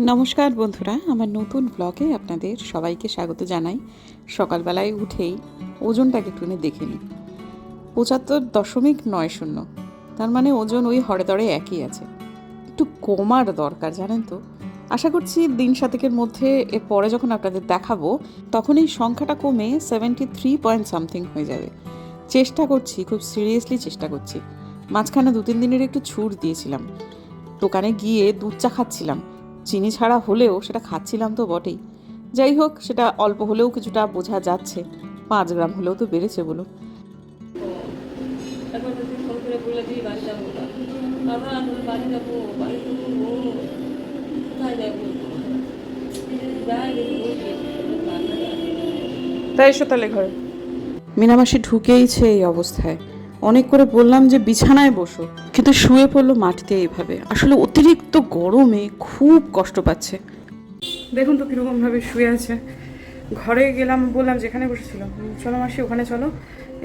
নমস্কার বন্ধুরা, আমার নতুন ব্লগে আপনাদের সবাইকে স্বাগত জানাই। সকালবেলায় উঠেই ওজনটাকে একটুখানি দেখে নিই। পঁচাত্তর দশমিক নয় শূন্য, তার মানে ওজন ওই হরে দরে একই আছে। একটু কমার দরকার, জানেন তো? আশা করছি দিন সাতেকের মধ্যে এর পরে যখন আপনাদের দেখাবো, তখন এই সংখ্যাটা কমে সেভেন্টি থ্রি পয়েন্ট সামথিং হয়ে যাবে। চেষ্টা করছি, খুব সিরিয়াসলি চেষ্টা করছি। মাঝখানে দু তিন দিনের একটু ছুট দিয়েছিলাম। দোকানে গিয়ে দুধ চা খাচ্ছিলাম। চিনি ছাড়া হলেও সেটা খাচ্ছিলাম তো বটেই। যাই হোক সেটা অল্প হলেও কিছুটা বোঝা যাচ্ছে। পাঁচ গ্রাম হলেও তো বেড়েছে বলুন তারপর যদি ফোন করে বলে তাই এসো তাহলে ঘরে। মিনামাসি ঢুকেইছে এই অবস্থায়। অনেক করে বললাম যে বিছানায় বসো কিন্তু শুয়ে পড়ল মাটিতে এইভাবে আসলে অতিরিক্ত গরমে খুব কষ্ট পাচ্ছে। দেখুন তো কীরকমভাবে শুয়ে আছে। ঘরে গেলাম, বললাম, যেখানে বসেছিল চলো মাসি, ওখানে চলো।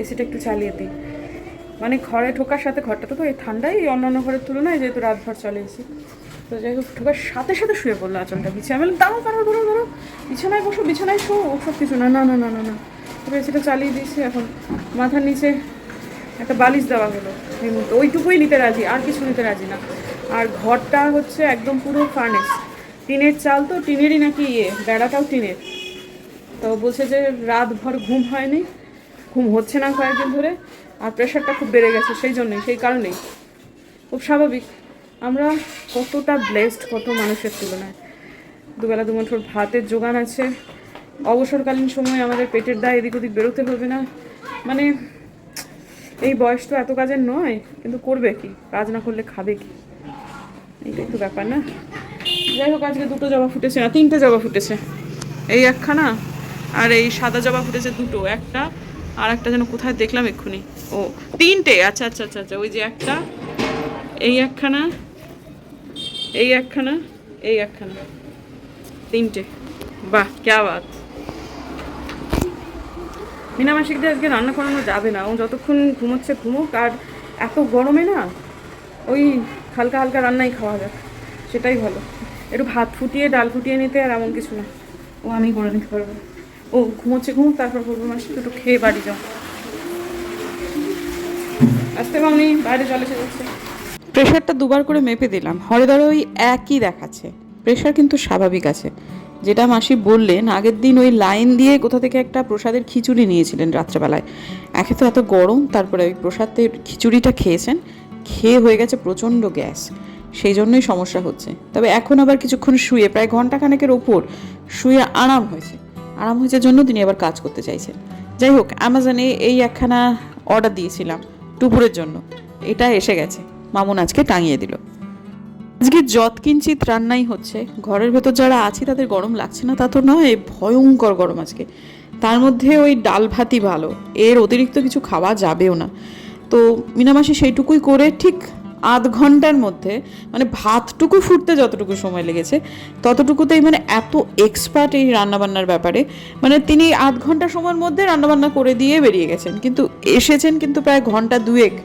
এসিটা একটু চালিয়ে দিই। মানে ঘরে ঢোকার সাথে, ঘরটা তো এই ঠান্ডাই অন্যান্য ঘরের তুলনায় যেহেতু রাত রাতভর চলে এসি। তো যাই হোক, ঢোকার সাথে সাথে শুয়ে পড়ল আচলটা বিছানায় আমি বললাম, দাঁড়াও দাঁড়াও দাঁড়াও দাঁড়াও, বিছানায় বসো, বিছানায় শো ওসব কিছু। না না না না না না। তবে এসিটা চালিয়ে দিয়েছি, এখন মাথার নিচে একটা বালিশ দেওয়া হলো। এই মুহূর্তে ওইটুকুই নিতে রাজি, আর কিছু নিতে রাজি না। আর ঘরটা হচ্ছে একদম পুরো ফার্নেস টিনের চাল তো টিনেরই নাকি ইয়ে বেড়াটাও টিনের। তো বলছে যে রাত ভর ঘুম হয়নি, ঘুম হচ্ছে না কয়েকদিন ধরে, আর প্রেশারটা খুব বেড়ে গেছে, সেই জন্যই, সেই কারণেই। খুব স্বাভাবিক। আমরা কতটা ব্লেসড কত মানুষের তুলনায়। দুবেলা দুমুঠোর ভাতের যোগান আছে। অবসরকালীন সময় আমাদের পেটের দায় এদিক ওদিক বেরোতে হবে না। মানে এই বয়স তো এত কাজের নয়, কিন্তু করবে কি? কাজ না করলে খাবে কি? এইটাই তো ব্যাপার না। যাই হোক, আজকে দুটো জবা ফুটেছে না, তিনটে জবা ফুটেছে। এই একখানা আর এই সাদা জবা ফুটেছে দুটো, একটা আর একটা যেন কোথায় দেখলাম এক্ষুনি। ও, তিনটে আচ্ছা আচ্ছা আচ্ছা আচ্ছা ওই যে একটা, এই একখানা এই একখানা এই একখানা, তিনটে। বাহ, ক্যা বাত। মিনা মাসিক দিয়ে আজকে রান্না করানো যাবে না, ও যতক্ষণ ঘুমোচ্ছে ঘুমোক, আর এত গরমে না, ওই হালকা হালকা রান্নাই খাওয়া যাক সেটাই ভালো। একটু ভাত ফুটিয়ে ডাল ফুটিয়ে নিতে আর এমন কিছু না। ও আমি করে নিতে পারব। ও ঘুমোচ্ছে ঘুমুক তারপর বলব মাসি একটু খেয়ে বাড়ি যাও। আসতে মামনি বাইরে জলে চলে যাচ্ছে প্রেশারটা দুবার করে মেপে দিলাম হরে ধরে ওই একই দেখাচ্ছে। প্রেশার কিন্তু স্বাভাবিক আছে। যেটা মাসি বললেন আগের দিন ওই লাইন দিয়ে কোথা থেকে একটা প্রসাদের খিচুড়ি নিয়েছিলেন রাত্রেবেলায়। একে তো এত গরম তারপরে ওই প্রসাদের খিচুড়িটা খেয়েছেন খেয়ে হয়ে গেছে প্রচণ্ড গ্যাস। সেই জন্যই সমস্যা হচ্ছে। তবে এখন আবার কিছুক্ষণ শুয়ে, প্রায় ঘণ্টা খানেকের ওপর শুয়ে আরাম হয়েছে। আরাম হয়েছে জন্য তিনি আবার কাজ করতে চাইছেন। যাই হোক অ্যামাজনে এই একখানা অর্ডার দিয়েছিলাম টুপুরের জন্য। এটা এসে গেছে। মামুন আজকে টাঙিয়ে দিল। আজকে যৎ কিঞ্চিত রান্নাই হচ্ছে, ঘরের ভেতর যারা আছি তাদের গরম লাগছে না, তা তো নয়, ভয়ঙ্কর গরম আজকে। তার মধ্যে ওই ডাল ভাতই ভালো। এর অতিরিক্ত কিছু খাওয়া যাবেও না। তো মিনামাসি সেইটুকুই করে ঠিক আধ ঘণ্টার মধ্যে মানে ভাতটুকু ফুটতে যতটুকু সময় লেগেছে, ততটুকুতেই মানে এত এক্সপার্ট এই রান্নাবান্নার ব্যাপারে। মানে তিনি আধ ঘণ্টা সময়ের মধ্যে রান্নাবান্না করে দিয়ে বেরিয়ে গেছেন। কিন্তু এসেছেন কিন্তু প্রায় ঘণ্টা দুয়েক,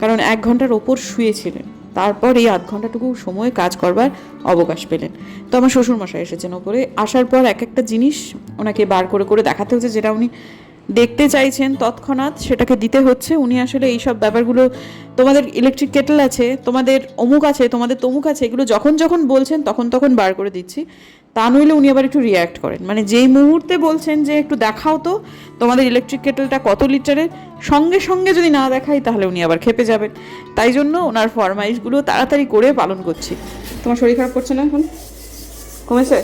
কারণ এক ঘণ্টার ওপর শুয়েছিলেন। তারপর এই আধ ঘন্টাটুকু সময় কাজ করবার অবকাশ পেলেন। তো আমার শ্বশুরমশাই এসেছেন ওপরে। আসার পর এক একটা জিনিস ওনাকে বার করে করে দেখাতে হচ্ছে যেটা উনি দেখতে চাইছেন তৎক্ষণাৎ, সেটাকে দিতে হচ্ছে। উনি আসলে এই সব ব্যাপারগুলো, তোমাদের ইলেকট্রিক কেটল আছে, তোমাদের অমুক আছে, তোমাদের তমুক আছে, এগুলো যখন যখন বলছেন তখন তখন বার করে দিচ্ছি। তা নইলে উনি আবার একটু রিয়্যাক্ট করেন। মানে যেই মুহূর্তে বলছেন যে একটু দেখাও তো, তোমাদের ইলেকট্রিক কেটলটা কত লিটারের, সঙ্গে সঙ্গে যদি না দেখাই তাহলে উনি আবার খেপে যাবেন। তাই জন্য ওনার ফরমাইশগুলো তাড়াতাড়ি করে পালন করছি। তোমার শরীর খারাপ করছে না এখন? কমেছে?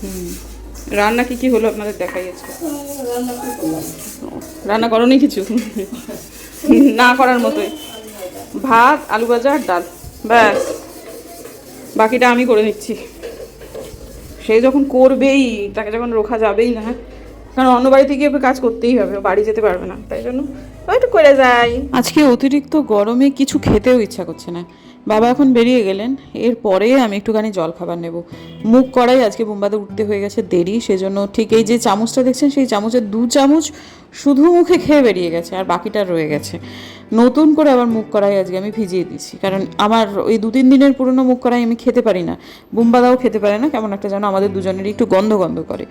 হুম। রান্না কি কি হলো আপনাদের দেখাই আজকে? রান্না করনি কিছু? না করার মতোই। ভাত আলু ভাজা আর ডাল। ব্যাস। বাকিটা আমি করে নিচ্ছি। সে যখন করবেই তাকে যখন রোখা যাবেই না কারণ অন্য বাড়িতে গিয়ে ওকে কাজ করতেই হবে বাড়ি যেতে পারবে না। তাই জন্য একটু করে যাই আজকে অতিরিক্ত গরমে কিছু খেতেও ইচ্ছা করছে না। বাবা এখন বেরিয়ে গেলেন। এরপরে আমি একটুখানি জল খাবার নেব। মুখ করাই আজকে বোম্বাদে উঠতে হয়ে গেছে দেরি, সেজন্য ঠিক এই যে চামচটা দেখছেন, সেই চামচের দু চামচ শুধু মুখে খেয়ে বেরিয়ে গেছে, আর বাকিটা রয়ে গেছে। নতুন করে আবার মুখ কড়াই আজকে আমি ভিজিয়ে দিচ্ছি কারণ আমার ওই দু তিন দিনের পুরনো মুখ কড়াই আমি খেতে পারি না। বুম্বাদাও খেতে পারে না, কেমন একটা যেন আমাদের দুজনেরই একটু গন্ধ গন্ধ করে।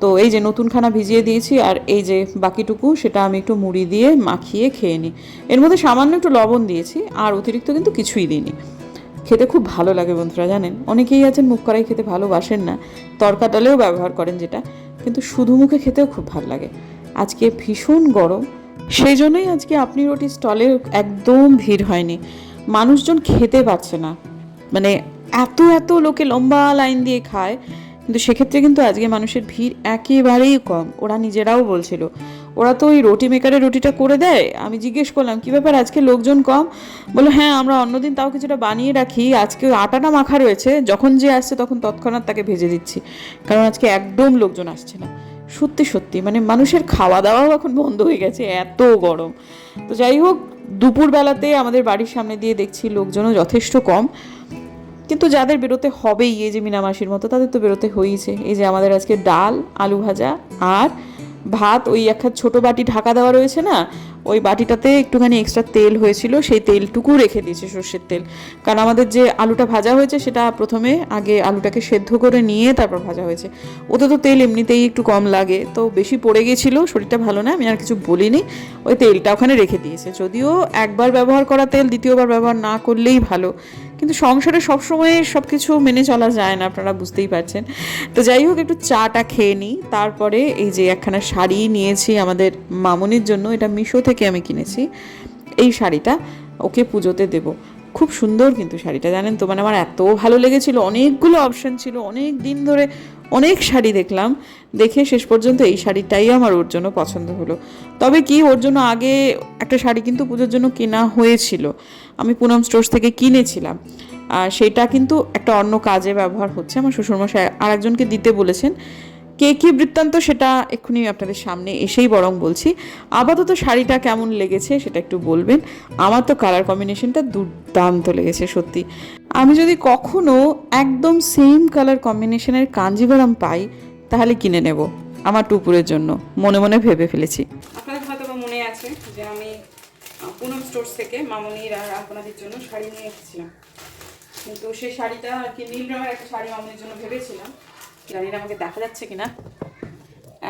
তো এই যে নতুন খানা ভিজিয়ে দিয়েছি আর এই যে বাকিটুকু, সেটা আমি একটু মুড়ি দিয়ে মাখিয়ে খেয়ে নিই। এর মধ্যে সামান্য একটু লবণ দিয়েছি, আর অতিরিক্ত কিন্তু কিছুই দিইনি। খেতে খুব ভালো লাগে বন্ধুরা, জানেন? অনেকেই আছেন মুখ কড়াই খেতে ভালোবাসেন না, তরকা ডালেও ব্যবহার করেন যেটা, কিন্তু শুধু মুখে খেতেও খুব ভালো লাগে। আজকে ভীষণ গরম, সেই জন্যই আজকে আপনি রুটি স্টলে একদম ভিড় হয়নি। মানুষজন খেতে পারছে না। মানে এত এত লোকে লম্বা লাইন দিয়ে খায় কিন্তু সেক্ষেত্রে কিন্তু আজকে মানুষের ভিড় একেবারেই কম। ওরা নিজেরাও বলছিল, ওরা তো ওই রুটি মেকারে রুটিটা করে দেয়? আমি জিজ্ঞেস করলাম, কী ব্যাপার, আজকে লোকজন কম? বলল হ্যাঁ আমরা অন্যদিন তাও কিছুটা বানিয়ে রাখি। আজকে আটাটা মাখা রয়েছে, যখন যে আসছে তখন তৎক্ষণাৎ তাকে ভেজে দিচ্ছি। কারণ আজকে একদম লোকজন আসছে না। সত্যি সত্যি মানে মানুষের খাওয়া দাওয়াও এখন বন্ধ হয়ে গেছে, এত গরম। তো যাই হোক, দুপুরবেলাতে আমাদের বাড়ির সামনে দিয়ে দেখছি লোকজনও যথেষ্ট কম। কিন্তু যাদের বেরোতে হবেই এই যে মিনামাসির মতো, তাদের তো বেরোতে হয়েইছে। এই যে আমাদের আজকে ডাল, আলু ভাজা আর ভাত, ওই একটা ছোটো বাটি ঢাকা দেওয়া রয়েছে না, ওই বাটিটাতে একটুখানি এক্সট্রা তেল হয়েছিল, সেই তেলটুকু রেখে দিয়েছে সর্ষের তেল। কারণ আমাদের যে আলুটা ভাজা হয়েছে, সেটা প্রথমে আগে আলুটাকে সেদ্ধ করে নিয়ে তারপর ভাজা হয়েছে। ওতে তো তেল এমনিতেই একটু কম লাগে, তো বেশি পড়ে গেছিল, শরীরটা ভালো না, আমি আর কিছু বলিনি। ওই তেলটা ওখানে রেখে দিয়েছে, যদিও একবার ব্যবহার করা তেল, দ্বিতীয়বার ব্যবহার না করলেই ভালো। কিন্তু সংসারে সবসময় সব কিছু মেনে চলা যায় না, আপনারা বুঝতেই পারছেন। তো যাই হোক, একটু চাটা খেয়ে নিই। তারপরে এই যে একখানা শাড়ি নিয়েছি আমাদের মামনির জন্য, এটা মিশো থেকে আমি কিনেছি। এই শাড়িটা ওকে পুজোতে দেব। খুব সুন্দর কিন্তু শাড়িটা, জানেন তো? মানে আমার এত ভালো লেগেছিল, অনেকগুলো অপশন ছিল, অনেক দিন ধরে অনেক শাড়ি দেখলাম, দেখে শেষ পর্যন্ত এই শাড়িটাই আমার ওর জন্য পছন্দ হলো। তবে কি ওর জন্য আগে একটা শাড়ি কিন্তু পুজোর জন্য কেনা হয়েছিল, আমি পুনম স্টোর্স থেকে কিনেছিলাম। আর সেটা কিন্তু একটা অন্য কাজে ব্যবহার হচ্ছে। আমার শ্বশুরমশাই আর একজনকে দিতে বলেছেন কে কী বৃত্তান্ত সেটা এক্ষুনি আপনাদের সামনে এসেই বরং বলছি। আপাতত শাড়িটা কেমন লেগেছে সেটা একটু বলবেন। আমার তো কালার কম্বিনেশনটা দুর্দান্ত লেগেছে, সত্যি। আমি যদি কখনো একদম সেম কালার কম্বিনেশনের কাঞ্জিভারাম পাই, তাহলে কিনে নেব আমার টুপুরের জন্য। মনে মনে ভেবে ফেলেছি। আপনাদের হয়তো মনে আছে যে আমি পুনম থেকে মামনির আর আপনাদের জন্য শাড়ি নিয়ে এসেছিলাম। কিন্তু সেই শাড়িটা আর কি নীল রঙের একটা শাড়ি মামনির জন্য ভেবেছিলাম। জানি না আমাকে দেখা যাচ্ছে কিনা।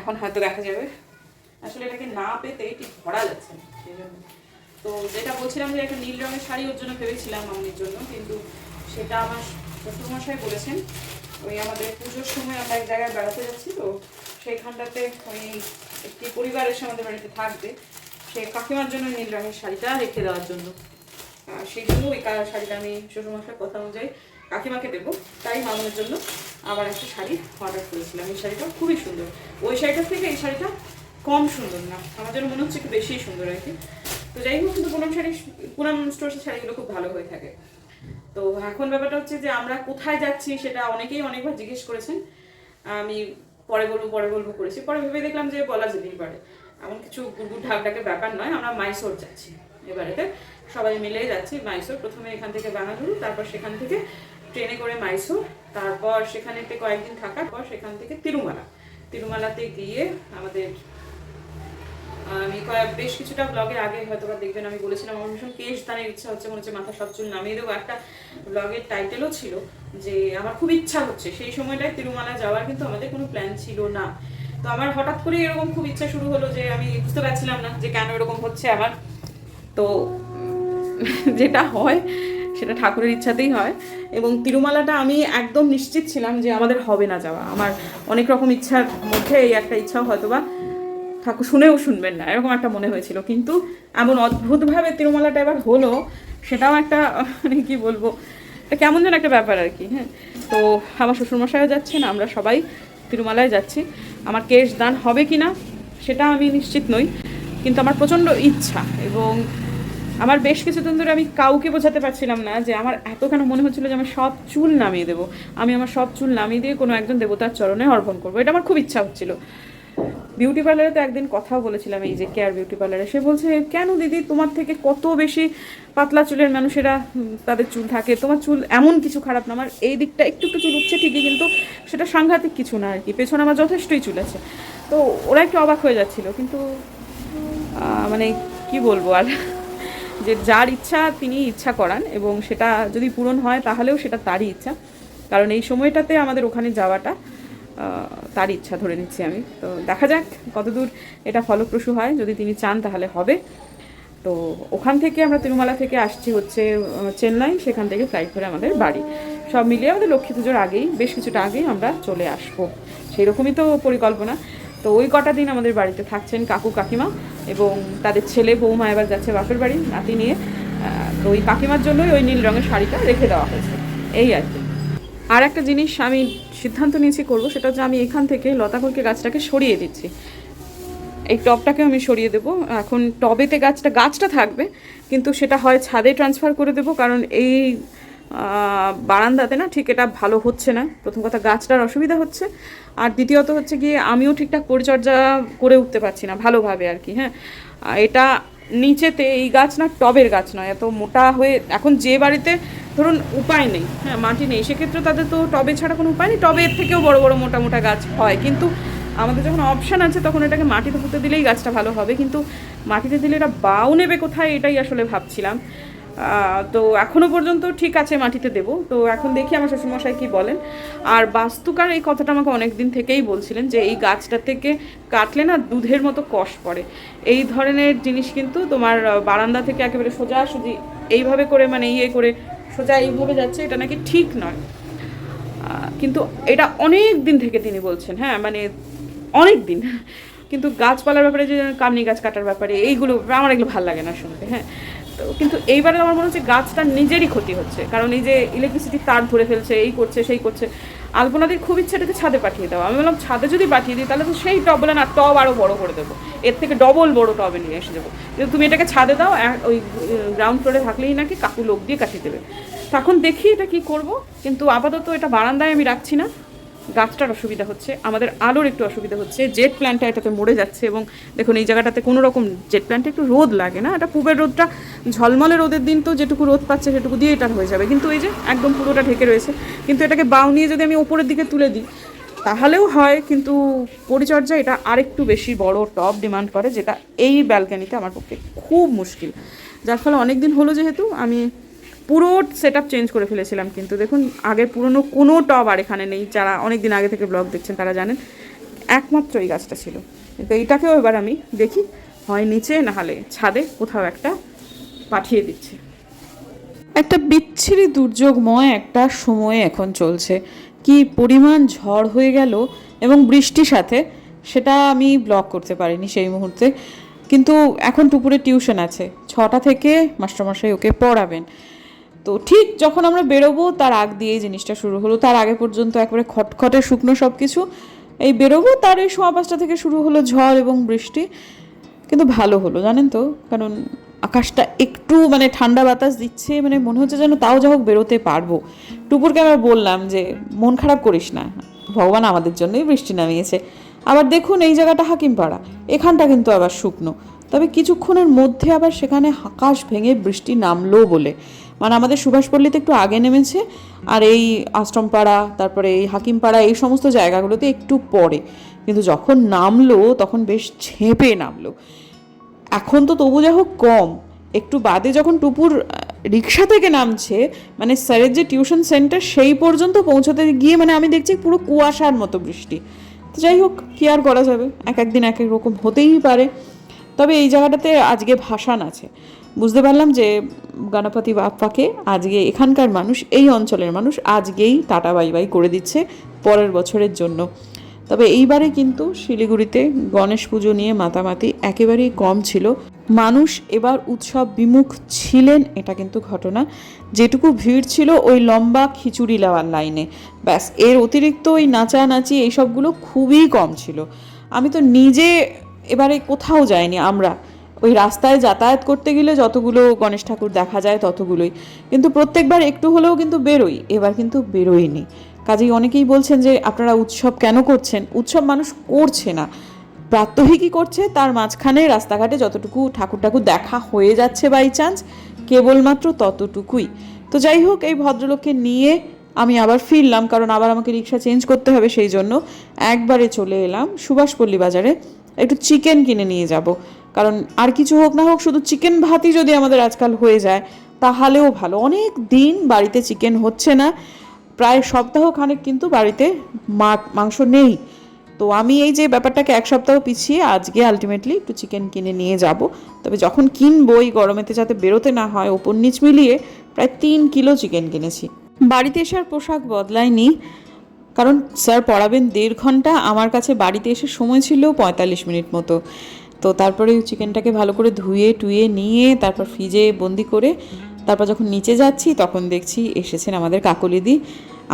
এখন হয়তো দেখা যাবে। আসলে এটাকে না পেতে ঠিক ধরা যাচ্ছে। তো যেটা বলছিলাম যে একটা নীল রঙের শাড়ি ওর জন্য ভেবেছিলাম মামনির জন্য, কিন্তু সেটা আমার শ্বশুরমশাই বলেছেন। ওই আমাদের পুজোর সময় আমরা এক জায়গায় বেড়াতে যাচ্ছি, তো সেইখানটাতে ওই একটি পরিবার এসে আমাদের বাড়িতে থাকবে। সে কাকিমার জন্য নীল রঙের শাড়িটা রেখে দেওয়ার জন্য। সেই জন্য ওই শাড়িটা আমি শ্বশুরমশার কথা অনুযায়ী কাকিমাকে দেবো, তাই মামনের জন্য। আবার একটা শাড়ি অর্ডার করেছিলাম। এই শাড়িটা খুবই সুন্দর। ওই শাড়িটার থেকে এই শাড়িটা কম সুন্দর না। আমার মনে হচ্ছে একটু বেশিই সুন্দর আর কি। তো যাই হোক, কিন্তু পুনম শাড়ি, পুনম স্টোর্সের শাড়িগুলো খুব ভালো হয়ে থাকে। তো এখন ব্যাপারটা হচ্ছে যে আমরা কোথায় যাচ্ছি সেটা অনেকেই অনেকবার জিজ্ঞেস করেছেন। আমি পরে বলব পরে বলব করেছি। পরে ভেবে দেখলাম যে বলা যেতেই পারে এমন কিছু গুড়গুড় ঢাকঢাকের ব্যাপার নয়। আমরা মাইসোর যাচ্ছি। এবারেতে সবাই মিলে যাচ্ছি মাইসোর প্রথমে এখান থেকে বানালুরু তারপর সেখান থেকে ট্রেনে করে মাইসোর, তারপর সেখানেতে কয়েকদিন থাকার পর সেখান থেকে তিরুমালা। তিরুমালাতে গিয়ে আমাদের, আমি কয়েক, বেশ কিছুটা ব্লগের আগে হয়তো বা দেখবেন আমি বলেছিলাম, আমার ভীষণ কেশ দানের ইচ্ছা হচ্ছে, মনে হচ্ছে মাথা সব চুল নামিয়ে দেবো। একটা ব্লগের টাইটেলও ছিল যে, আমার খুব ইচ্ছা হচ্ছে। সেই সময়টায় তিরুমালা যাওয়ার কিন্তু আমাদের কোনো প্ল্যান ছিল না। তো আমার হঠাৎ করে এরকম খুব ইচ্ছা শুরু হলো যে, আমি বুঝতে পারছিলাম না যে কেন এরকম হচ্ছে আমার। তো যেটা হয় সেটা ঠাকুরের ইচ্ছাতেই হয়। এবং তিরুমালাটা আমি একদম নিশ্চিত ছিলাম যে আমাদের হবে না যাওয়া। আমার অনেক রকম ইচ্ছার মধ্যে এই একটা ইচ্ছাও হয়তো বা ঠাকুর শুনেও শুনবেন না, এরকম একটা মনে হয়েছিল। কিন্তু এমন অদ্ভুতভাবে তিরুমালাটা এবার হলো, সেটাও একটা মানে কি বলব, এটা কেমন যেন একটা ব্যাপার আর কি হ্যাঁ। তো আমার শ্বশুরমশাইও যাচ্ছেন, আমরা সবাই তিরুমালায় যাচ্ছি। আমার কেশ দান হবে কি না সেটা আমি নিশ্চিত নই। কিন্তু আমার প্রচণ্ড ইচ্ছা এবং আমার বেশ কিছুদিন ধরে আমি কাউকে বোঝাতে পারছিলাম না যে আমার এত কেন মনে হচ্ছিল যে আমার সব চুল নামিয়ে দেবো। আমি আমার সব চুল নামিয়ে দিয়ে কোনো একজন দেবতার চরণে অর্পণ করব। এটা আমার খুব ইচ্ছা হচ্ছিল। বিউটি পার্লারে তো একদিন কথাও বলেছিলাম এই যে কেয়ার বিউটি পার্লারে। সে বলছে, কেন দিদি? তোমার থেকে কত বেশি পাতলা চুলের মানুষেরা তাদের চুল থাকে? তোমার চুল এমন কিছু খারাপ না। আমার এই দিকটা একটু একটু চুল উঠছে ঠিকই, কিন্তু সেটা সাংঘাতিক কিছু না আর কি। পেছনে আমার যথেষ্টই চুল আছে। তো ওরা একটু অবাক হয়ে যাচ্ছিল, কিন্তু মানে কি বলব আর? যে যার ইচ্ছা তিনি ইচ্ছা করান এবং সেটা যদি পূরণ হয় তাহলেও সেটা তারই ইচ্ছা। কারণ এই সময়টাতে আমাদের ওখানে যাওয়াটা তার ইচ্ছা ধরে নিচ্ছি আমি। তো দেখা যাক কতদূর এটা ফলপ্রসূ হয়। যদি তিনি চান তাহলে হবে। তো ওখান থেকে আমরা তিরুমালা থেকে আসছি হচ্ছে চেন্নাই। সেখান থেকে ফ্লাইট করে আমাদের বাড়ি। সব মিলিয়ে আমাদের লক্ষ্মী পুজোর আগেই, বেশ কিছুটা আগেই আমরা চলে আসব। সেই রকমই তো পরিকল্পনা। তো ওই কটা দিন আমাদের বাড়িতে থাকছেন কাকু কাকিমা। এবং তাদের ছেলে বৌমা এবার যাচ্ছে বাপের বাড়ি, নাতি নিয়ে। তো ওই কাকিমার জন্যই ওই নীল রঙের শাড়িটা রেখে দেওয়া হয়েছে। এই আর কি। আর একটা জিনিস আমি সিদ্ধান্ত নিয়েছি করব, সেটা হচ্ছে আমি এখান থেকে লতাকলকে গাছটাকে সরিয়ে দিচ্ছি। এই টবটাকে আমি সরিয়ে দেবো। এখন টবেতে গাছটা গাছটা থাকবে, কিন্তু সেটা হয় ছাদে ট্রান্সফার করে দেবো, কারণ এই বারান্দাতে না ঠিক এটা ভালো হচ্ছে না। প্রথম কথা গাছটার অসুবিধা হচ্ছে। আর দ্বিতীয়ত হচ্ছে গিয়ে আমিও ঠিকঠাক পরিচর্যা করে উঠতে পারছি না ভালোভাবে আর কি হ্যাঁ। এটা নিচেতে এই গাছ না টবের গাছ নয়, এত মোটা হয়ে এখন যে বাড়িতে ধরুন উপায় নেই হ্যাঁ মাটি নেই, সেক্ষেত্রে তাদের তো টবে ছাড়া কোনো উপায় নেই। টবের থেকেও বড় বড় মোটা মোটা গাছ হয়। কিন্তু আমাদের যখন অপশান আছে, তখন এটাকে মাটিতে হতে দিলেই গাছটা ভালো হবে। কিন্তু মাটিতে দিলে এটা বাউ নেবে কোথায়, এটাই আসলে ভাবছিলাম। তো এখনও পর্যন্ত ঠিক আছে, মাটিতে দেবো। তো এখন দেখি আমার শ্বশুরমশাই কি বলেন। আর বাস্তুকার এই কথাটা আমাকে অনেক দিন থেকেই বলছিলেন যে, এই গাছটা থেকে কাটলে না দুধের মতো কষ পড়ে। এই ধরনের জিনিস কিন্তু তোমার বারান্দা থেকে একেবারে সোজাসুজি এইভাবে করে মানে ইয়ে করে সোজা এইভাবে যাচ্ছে, এটা নাকি ঠিক নয়। কিন্তু এটা অনেক দিন থেকে তিনি বলছেন হ্যাঁ মানে অনেক দিন কিন্তু গাছপালার ব্যাপারে যে কামনি গাছ কাটার ব্যাপারে এইগুলো আমার এগুলো ভালো লাগে না শুনতে হ্যাঁ। তো। কিন্তু এইবারে আমার মনে হচ্ছে গাছটা নিজেরই ক্ষতি হচ্ছে। কারণ এই যে ইলেকট্রিসিটি তার ধরে ফেলছে, এই করছে, সেই করছে। আলপনাদির খুব ইচ্ছে এটাকে ছাদে পাঠিয়ে দেওয়া। আমি বললাম, ছাদে যদি পাঠিয়ে দিই, তাহলে তো সেই টব বলে না, টব আরও বড় করে দেবো। এর থেকে ডবল বড় টবে নিয়ে এসে দেবো কিন্তু তুমি এটাকে ছাদে দাও ওই গ্রাউন্ড ফ্লোরে থাকলেই নাকি কাকু লোক দিয়ে কাটিয়ে দেবে। তখন দেখি এটা কি করব। কিন্তু আপাতত এটা বারান্দায় আমি রাখছি না। গাছটার অসুবিধা হচ্ছে, আমাদের আলোর একটু অসুবিধা হচ্ছে জেট প্ল্যান্টটা এটাতে মরে যাচ্ছে এবং দেখুন এই জায়গাটাতে কোনো রকম জেট প্ল্যান্টে একটু রোদ লাগে না, এটা পূবের রোদটা, ঝলমলে রোদের দিন তো যেটুকু রোদ পাচ্ছে সেটুকু দিয়ে এটা হয়ে যাবে, কিন্তু এই যে একদম পুরোটা ঢেকে রয়েছে, কিন্তু এটাকে বাউ নিয়ে যদি আমি ওপরের দিকে তুলে দিই, তাহলেও হয়, কিন্তু পরিচর্যা এটা আরেকটু বেশি বড় টপ ডিমান্ড করে, যেটা এই ব্যালকানিতে আমার পক্ষে খুব মুশকিল। যার ফলে অনেক দিন হলো যেহেতু, আমি পুরো সেট আপ চেঞ্জ করে ফেলেছিলাম কিন্তু দেখুন, আগের পুরনো কোনো টব আর এখানে নেই, যারা অনেক দিন আগে থেকে ব্লগ দেখছেন তারা জানেন, একমাত্র এই গাছটা ছিল। কিন্তু এইটাকেও এবার আমি দেখি, হয় নিচে না হলে ছাদে কোথাও একটা পাঠিয়ে দিচ্ছি। একটা বিচ্ছিরি দুর্যোগময় একটা সময়ে এখন চলছে। কি পরিমাণ ঝড় হয়ে গেল এবং বৃষ্টির সাথে, সেটা আমি ব্লক করতে পারিনি সেই মুহূর্তে। কিন্তু এখন টুপুরে টিউশন আছে, ছটা থেকে মাস্টারমশাই ওকে পড়াবেন। তো ঠিক যখন আমরা বেরোবো, তার আগ দিয়ে এই জিনিসটা শুরু হলো। তার আগে পর্যন্ত একবারে খটখটে শুকনো সব কিছু এই বেরোবো, তার এই সোয়া পাঁচটা থেকে শুরু হলো ঝড় এবং বৃষ্টি। কিন্তু ভালো হলো, জানেন তো? কারণ আকাশটা একটু মানে ঠান্ডা বাতাস দিচ্ছে মানে মনে হচ্ছে যেন তাও যা হোক বেরোতে পারব। টুপুরকে আবার বললাম যে, মন খারাপ করিস না। ভগবান আমাদের জন্যই বৃষ্টি নামিয়েছে। আবার দেখুন এই জায়গাটা হাকিমপাড়া। এখানটা কিন্তু আবার শুকনো। তবে কিছুক্ষণের মধ্যে আবার সেখানে আকাশ ভেঙে বৃষ্টি নামলো বলে। মানে আমাদের সুভাষপল্লীতে একটু আগে নেমেছে, আর এই আশ্রমপাড়া, তারপরে এই হাকিমপাড়া, এই সমস্ত জায়গাগুলোতে একটু পরে। কিন্তু যখন নামলো, তখন বেশ ঝেঁপে নামলো। এখন তো তবু যা হোক কম। একটু বাদে যখন টুপুর রিক্সা থেকে নামছে মানে স্যারের যে টিউশন সেন্টার, সেই পর্যন্ত পৌঁছাতে গিয়ে মানে আমি দেখছি পুরো কুয়াশার মতো বৃষ্টি। তো যাই হোক, কী আর করা যাবে? এক একদিন এক এক রকম হতেই পারে। তবে এই জায়গাটাতে আজকে ভাসান আছে। বুঝতে পারলাম যে গণপতি বাপ্পাকে আজকে এখানকার মানুষ, এই অঞ্চলের মানুষ আজকেই টাটা বাই বাই করে দিচ্ছে পরের বছরের জন্য। তবে এইবারে কিন্তু শিলিগুড়িতে গণেশ পুজো নিয়ে মাতামাতি একেবারেই কম ছিল। মানুষ এবার উৎসব বিমুখ ছিলেন, এটা কিন্তু ঘটনা। যেটুকু ভিড় ছিল ওই লম্বা খিচুড়ি লাওয়ার লাইনে। ব্যাস, এর অতিরিক্ত ওই নাচানাচি এইসবগুলো খুবই কম ছিল। আমি তো নিজে এবারে কোথাও যাইনি আমরা। ওই রাস্তায় যাতায়াত করতে গেলে যতগুলো গণেশ ঠাকুর দেখা যায় ততগুলোই। কিন্তু প্রত্যেকবার একটু হলেও কিন্তু বেরোই, এবার কিন্তু বেরোইনি কাজেই অনেকেই বলছেন যে, আপনারা উৎসব কেন করছেন? উৎসব মানুষ করছে না। প্রাত্যহিকই করছে, তার মাঝখানে রাস্তাঘাটে যতটুকু ঠাকুর ঠাকুর দেখা হয়ে যাচ্ছে বাই চান্স কেবলমাত্র ততটুকুই। তো যাই হোক, এই ভদ্রলোককে নিয়ে আমি আবার ফিরলাম, কারণ আবার আমাকে রিক্সা চেঞ্জ করতে হবে সেই জন্য। একবারে চলে এলাম সুভাষপল্লী বাজারে। একটু চিকেন কিনে নিয়ে যাব। কারণ আর কিছু হোক না হোক, শুধু চিকেন ভাতই যদি আমাদের আজকাল হয়ে যায়, তাহলেও ভালো। অনেক দিন বাড়িতে চিকেন হচ্ছে না। প্রায় সপ্তাহ খানেক কিন্তু বাড়িতে মাংস নেই। তো আমি এই যে ব্যাপারটাকে এক সপ্তাহ পিছিয়ে আজকে আলটিমেটলি একটু চিকেন কিনে নিয়ে যাব। তবে যখন কিনবো, এই গরমেতে যাতে বেরোতে না হয়, ওপর নিচ মিলিয়ে প্রায় তিন কিলো চিকেন কিনেছি। বাড়িতে এসে আর পোশাক বদলায়নি। কারণ স্যার পড়াবেন দেড় ঘণ্টা, আমার কাছে বাড়িতে এসে সময় ছিল পঁয়তাল্লিশ মিনিট মতো। তো তারপরে চিকেনটাকে ভালো করে ধুয়ে, টুয়ে, নিয়ে তারপর ফ্রিজে বন্দি করে তারপর যখন নিচে যাচ্ছি তখন দেখছি এসেছেন আমাদের কাকলিদি।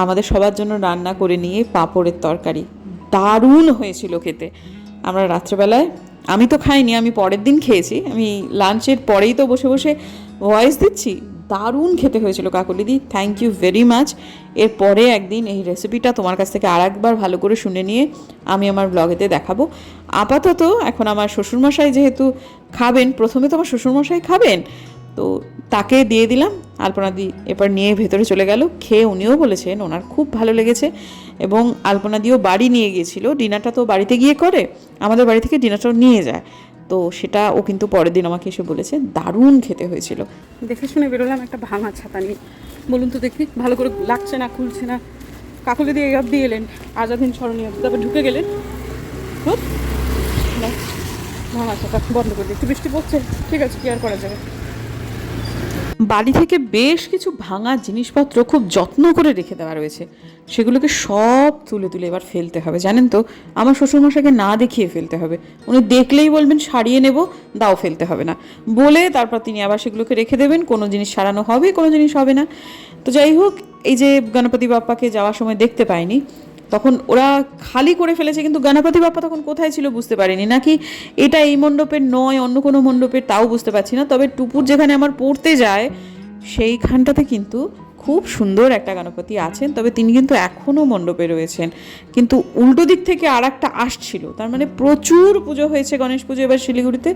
আমাদের সবার জন্য রান্না করে নিয়ে পাঁপড়ের তরকারি। দারুণ হয়েছিল খেতে। আমরা রাত্রেবেলায়, আমি তো খাইনি, আমি পরের দিন খেয়েছি। আমি লাঞ্চের পরেই তো বসে বসে ভয়েস দিচ্ছি। দারুণ খেতে হয়েছিল কাকলিদি থ্যাংক ইউ ভেরি মাচ এরপরে একদিন এই রেসিপিটা তোমার কাছ থেকে আর একবার ভালো করে শুনে নিয়ে আমি আমার ব্লগেতে দেখাবো। আপাতত এখন আমার শ্বশুরমশাই যেহেতু খাবেন, প্রথমে তো আমার শ্বশুরমশাই খাবেন, তো তাকে দিয়ে দিলাম। আলপনাদি এবার নিয়ে ভেতরে চলে গেল। খেয়ে উনিও বলেছেন ওনার খুব ভালো লেগেছে এবং আলপনাদিও বাড়ি নিয়ে গিয়েছিল। ডিনারটা তো বাড়িতে গিয়ে করে, আমাদের বাড়ি থেকে ডিনারটাও নিয়ে যায়। তো সেটা ও কিন্তু পরের দিন আমাকে এসে বলেছে, দারুণ খেতে হয়েছিল। দেখে শুনে বেরোলাম একটা ভাঙা ছাতা নিয়ে। বলুন তো দেখি, ভালো করে লাগছে না, খুলছে না? কাকলে দিয়ে অব্দি এলেন, আজাদিন স্মরণীয় তারপর ঢুকে গেলেন। ভাঙা ছাতা বন্ধ করে দিই। একটু বৃষ্টি পড়ছে, ঠিক আছে, কি আর করা যাবে? বাড়ি থেকে বেশ কিছু ভাঙা জিনিসপত্র খুব যত্ন করে রেখে দেওয়া রয়েছে। সেগুলোকে সব তুলে তুলে এবার ফেলতে হবে। জানেন তো, আমার শ্বশুরমশাকে না দেখিয়ে ফেলতে হবে। উনি দেখলেই বলবেন, সারিয়ে নেব, দাও ফেলতে হবে না। বলে তারপর তিনি আবার সেগুলোকে রেখে দেবেন। কোনো জিনিস সারানো হবে, কোনো জিনিস হবে না। তো যাই হোক, এই যে গণপতি বাপ্পাকে যাওয়ার সময় দেখতে পাইনি। তখন ওরা খালি করে ফেলেছে, কিন্তু গণপতি বাপ্পা তখন কোথায় ছিল বুঝতে পারিনি। নাকি এটা এই মণ্ডপের নয়, অন্য কোনো মণ্ডপের তাও বুঝতে পারছি না। তবে টুপুর যেখানে আমার পড়তে যায়, সেইখানটাতে কিন্তু খুব সুন্দর একটা গণপতি আছেন, তবে তিনি কিন্তু এখনও মণ্ডপে রয়েছেন। কিন্তু উল্টো দিক থেকে আর একটা আসছিল, তার মানে প্রচুর পুজো হয়েছে গণেশ পুজো এবার শিলিগুড়িতে,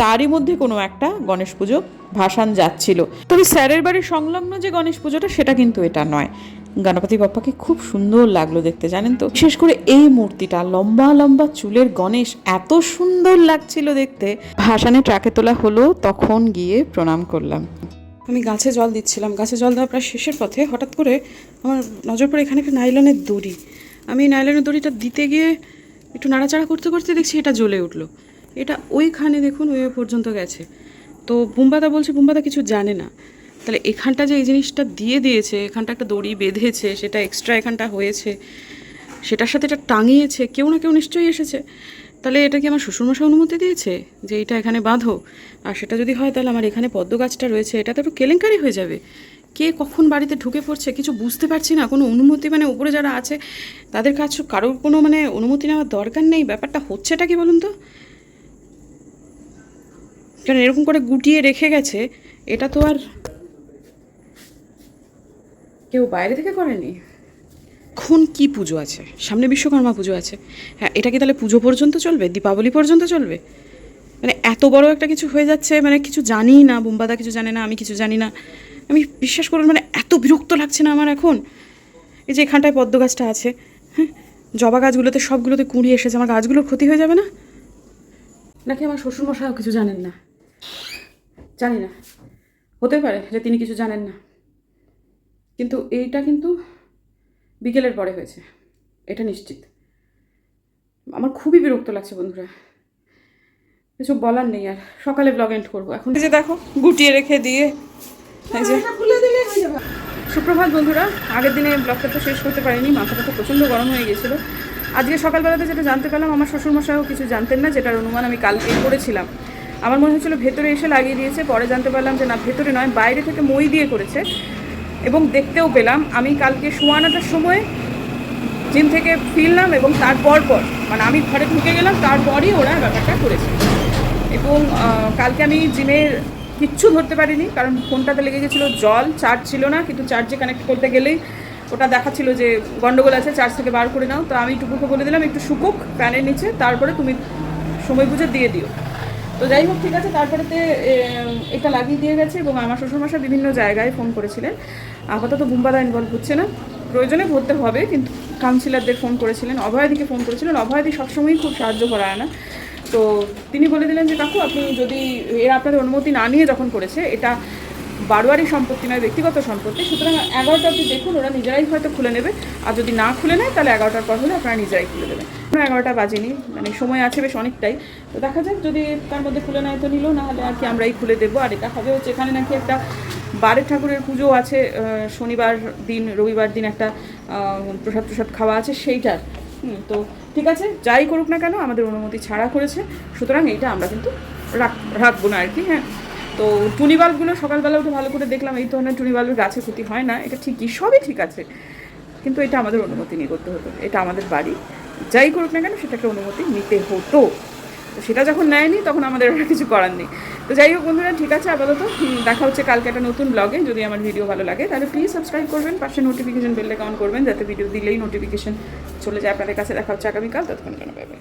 তারই মধ্যে কোনো একটা গণেশ পুজো ভাসান যাচ্ছিল। তবে স্যারের বাড়ির সংলগ্ন যে গণেশ পুজোটা, সেটা কিন্তু এটা নয়। গণপতি বাপ্পাকে খুব সুন্দর লাগল দেখতে, জানেন তো? বিশেষ করে এই মূর্তিটা, লম্বা লম্বা চুলের গণেশ, এত সুন্দর লাগছিল দেখতে। ভাসানে ট্রাকে তোলা হলো, তখন গিয়ে প্রণাম করলাম। আমি গাছে জল দিচ্ছিলাম, গাছে জল দেওয়া প্রায় শেষের পথে হঠাৎ করে আমার নজর পড়ে এখানে একটা নাইলনের দড়ি। আমি এই নাইলনের দড়িটা দিতে গিয়ে একটু নাড়াচাড়া করতে করতে দেখছি এটা জ্বলে উঠল। এটা ওইখানে দেখুন ওই পর্যন্ত গেছে। তো বুম্বাদা বলছে, বুম্বাদা কিছু জানে না। তাহলে এখানটা যে এই জিনিসটা দিয়ে দিয়েছে, এখানটা একটা দড়ি বেঁধেছে, সেটা এক্সট্রা এখানটা হয়েছে, সেটার সাথে এটা টাঙিয়েছে, কেউ না কেউ নিশ্চয়ই এসেছে। তাহলে এটা কি আমার শ্বশুরমশাই অনুমতি দিয়েছে যে এটা এখানে বাঁধো? আর সেটা যদি হয় তাহলে আমার এখানে পদ্ম গাছটা রয়েছে এটা তো একটু কেলেঙ্কারি হয়ে যাবে। কে কখন বাড়িতে ঢুকে পড়ছে কিছু বুঝতে পারছি না, কোনো অনুমতি মানে উপরে যারা আছে, তাদের কাছ কারোর কোনো মানে অনুমতি নেওয়ার দরকার নেই, ব্যাপারটা হচ্ছেটা কি বলুন তো? কারণ এরকম করে গুটিয়ে রেখে গেছে, এটা তো আর কেউ বাইরে থেকে করেনি? এখন কি পুজো আছে? সামনে বিশ্বকর্মা পুজো আছে। হ্যাঁ এটা কি তাহলে পুজো পর্যন্ত চলবে? দীপাবলি পর্যন্ত চলবে? মানে এত বড় একটা কিছু হয়ে যাচ্ছে মানে কিছু জানি না বুম্বাদা কিছু জানে না আমি কিছু জানি না। আমি বিশ্বাস করুন মানে এত বিরক্ত লাগছে না আমার এখন। এই যে এখানটায় পদ্ম গাছটা আছে হ্যাঁ জবা গাছগুলোতে সবগুলোতে কুঁড়ি এসেছে আমার গাছগুলোর ক্ষতি হয়ে যাবে না? নাকি আমার শ্বশুরমশাইও কিছু জানেন না? জানি না। হতে পারে যে তিনি কিছু জানেন না। কিন্তু এইটা কিন্তু বিকেলের পরে হয়েছে এটা নিশ্চিত। আমার খুবই বিরক্ত লাগছে বন্ধুরা। কিছু বলার নেই আর সকালে ব্লগ এন্ড করব এখন। যে দেখো গুটিয়ে রেখে দিয়ে এই যে। সুপ্রভাত বন্ধুরা আগের দিনে ব্লগটা তো শেষ করতে পারিনি মাথাটা তো প্রচণ্ড গরম হয়ে গেছিল আজকে সকালবেলাতে যেটা জানতে পারলাম আমার শ্বশুরমশাইও কিছু জানতেন না যেটার অনুমান আমি কালকে করেছিলাম। আমার মনে হচ্ছিল ভেতরে এসে লাগিয়ে দিয়েছে পরে জানতে পারলাম যে না ভেতরে নয় বাইরে থেকে মই দিয়ে করেছে। এবং দেখতেও পেলাম, আমি কালকে শোয়ানোটার সময় জিম থেকে ফিরলাম এবং তারপর পর মানে আমি ঘরে ঢুকে গেলাম তারপরই ওরা ব্যাপারটা করেছে। এবং কালকে আমি জিমের কিচ্ছু ধরতে পারিনি, কারণ ফোনটাতে লেগে গেছিল, জল চার্জ ছিল না, কিন্তু চার্জে কানেক্ট করতে গেলেই ওটা দেখাচ্ছিল যে গন্ডগোল আছে চার্জ থেকে বার করে নাও। তো আমি টুকুকে বলে দিলাম, একটু শুকুক প্যানের নিচে, তারপরে তুমি সময় বুঝে দিয়ে দিও। তো যাই হোক, ঠিক আছে, তারপরেতে এটা লাগিয়ে দিয়ে গেছে এবং আমার শ্বশুরমশা বিভিন্ন জায়গায় ফোন করেছিলেন। আপাতত বুম্বাদা ইনভলভ হচ্ছে না। প্রয়োজনে ভরতে হবে, কিন্তু কাউন্সিলারদের ফোন করেছিলেন, অভয়াদিকে ফোন করেছিলেন। অভয়াদি সবসময়ই খুব সাহায্য করা হয় না। তো তিনি বলে দিলেন যে, কাকু, আপনি যদি, এরা আপনাদের অনুমতি না নিয়ে যখন করেছে, এটা বারোয়ারি সম্পত্তি নয়, ব্যক্তিগত সম্পত্তি। সুতরাং এগারোটা অবধি দেখুন, ওরা নিজেরাই হয়তো খুলে নেবে। আর যদি না খুলে নেয়, তাহলে এগারোটার পর হলে আপনারা নিজেরাই খুলে দেবেন। এখনও এগারোটা বাজেনি মানে সময় আছে বেশ অনেকটাই। তো দেখা যাক, যদি তার মধ্যে খুলে নেয় তো নিল, না হলে আর কি আমরাই খুলে দেবো। আর এটা হবে হচ্ছে এখানে নাকি একটা বারে ঠাকুরের পুজো আছে শনিবার দিন, রবিবার দিন একটা প্রসাদ প্রসাদ খাওয়া আছে সেইটার। তো ঠিক আছে, যাই করুক না কেন, আমাদের অনুমতি ছাড়া করেছে। সুতরাং এইটা আমরা কিন্তু রাখ, রাখব না আর কি হ্যাঁ। তো টুনি বাল্বগুলো সকালবেলা উঠে ভালো করে দেখলাম, এই ধরনের টুনি বাল্বের গাছে ক্ষতি হয় না, এটা ঠিকই, সবই ঠিক আছে। কিন্তু এটা আমাদের অনুমতি নিয়ে করতে হতো, এটা আমাদের বাড়ি। যাই করুক না কেন, সেটাকে অনুমতি নিতে হতো। তো সেটা যখন নেয়নি, তখন আমাদের আর কিছু করার নেই। তো যাই হোক বন্ধুরা, ঠিক আছে আপাতত দেখা হচ্ছে কালকে একটা নতুন ব্লগে যদি আমার ভিডিও ভালো লাগে, তাহলে প্লিজ সাবস্ক্রাইব করবেন, পাশে নোটিফিকেশন বেলটা অন করবেন, যাতে ভিডিও দিলেই নোটিফিকেশন চলে যায়। আপনাদের কাছে দেখা হচ্ছে আগামীকাল, ততক্ষণ কেন পাবে